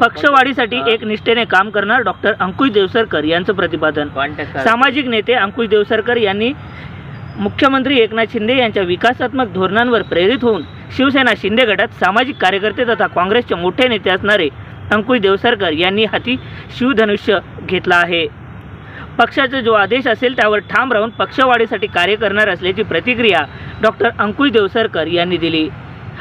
पक्षवाढीसाठी एक निष्ठेने काम करणार डॉक्टर अंकुश देवसरकर यांचं प्रतिपादन. सामाजिक नेते अंकुश देवसरकर यांनी मुख्यमंत्री एकनाथ शिंदे यांच्या विकासात्मक धोरणांवर प्रेरित होऊन शिवसेना शिंदे गटात सामाजिक कार्यकर्ते तथा काँग्रेसचे मोठे नेते असणारे अंकुश देवसरकर यांनी हाती शिवधनुष्य घेतला आहे. पक्षाचा जो आदेश असेल त्यावर ठाम राहून पक्षवाढीसाठी कार्य करणार असल्याची प्रतिक्रिया डॉक्टर अंकुश देवसरकर यांनी दिली.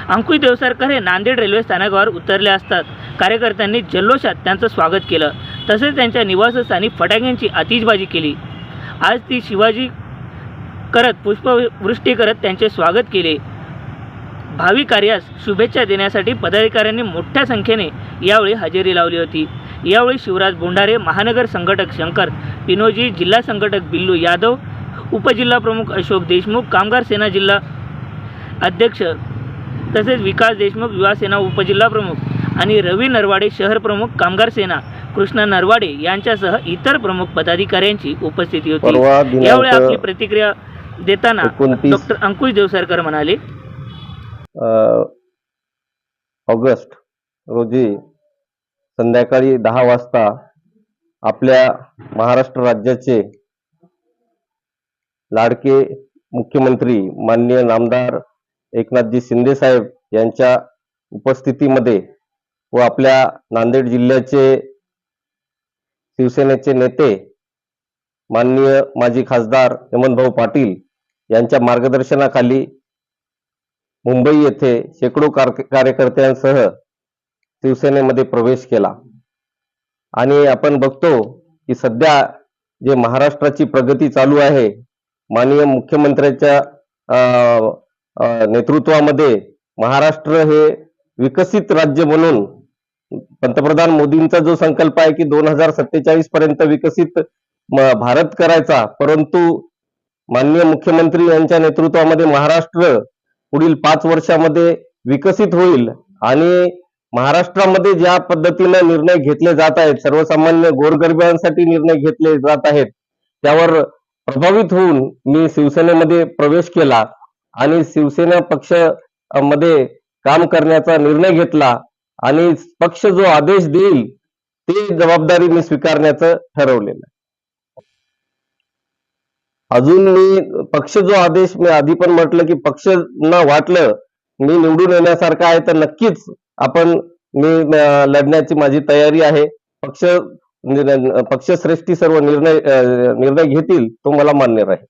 अंकुश देवसरकर हे नांदेड रेल्वे स्थानकावर उतरले असतात. कार्यकर्त्यांनी जल्लोषात त्यांचं स्वागत केलं. तसेच त्यांच्या निवासस्थानी फटाक्यांची आतिषबाजी केली. आज ती शिवाजी करत पुष्पवृष्टी करत त्यांचे स्वागत केले. भावी कार्यास शुभेच्छा देण्यासाठी पदाधिकाऱ्यांनी मोठ्या संख्येने यावेळी हजेरी लावली होती. यावेळी शिवराज बोंढारे महानगर संघटक शंकर पिनोजी जिल्हा संघटक बिल्लू यादव उपजिल्हा प्रमुख अशोक देशमुख कामगार सेना जिल्हा अध्यक्ष तसेच विकास देशमुख युवा सेना उपजिल्हा प्रमुख आणि रवी नरवाडे शहर प्रमुख कामगार सेना कृष्णा नरवाडे यांच्यासह इतर प्रमुख पदाधिकाऱ्यांची उपस्थिती होती. यावेळी आपली प्रतिक्रिया देताना डॉक्टर अंकुश देवसरकर म्हणाले. ऑगस्ट रोजी संध्याकाळी दहा वाजता आपल्या महाराष्ट्र राज्याचे लाडके मुख्यमंत्री माननीय नामदार एकनाथजी शिंदे साहेब यांच्या उपस्थितीमध्ये व आपल्या नांदेड जिल्ह्याचे शिवसेनेचे नेते माननीय माजी खासदार हेमंतभाऊ पाटील यांच्या मार्गदर्शनाखाली मुंबई येथे शेकडो कार्यकर्त्यांसह शिवसेनेमध्ये प्रवेश केला. आणि आपण बघतो की सध्या जे महाराष्ट्राची प्रगती चालू आहे माननीय मुख्यमंत्र्यांच्या अं, नेतृत्वामध्ये महाराष्ट्र हे विकसित राज्य म्हणून पंतप्रधान मोदींचा जो संकल्प आहे की दोन हजार सत्तेचाळीस पर्यंत विकसित भारत करायचा परंतु माननीय मुख्यमंत्री यांच्या नेतृत्वामध्ये महाराष्ट्र पुढील पाच वर्षामध्ये विकसित होईल आणि महाराष्ट्रामध्ये ज्या पद्धतीने निर्णय घेतले जात आहेत सर्वसामान्य गोरगरिबांसाठी निर्णय घेतले जात आहेत त्यावर प्रभावित होऊन मी शिवसेनेमध्ये प्रवेश केला. आणि शिवसेना पक्षमध्ये काम करण्याचा निर्णय घेतला आणि पक्ष जो आदेश देईल ते जबाबदारी मी स्वीकारण्याचं ठरवलेलं अजून मी पक्ष जो आदेश मी आधी पण म्हटलं की पक्ष न वाटलं मी निवडून येण्यासारखं आहे तर नक्कीच आपण मी लढण्याची माझी तयारी आहे. पक्ष म्हणजे, पक्षश्रेष्ठी सर्व निर्णय निर्णय घेतील तो मला मान्य राहील.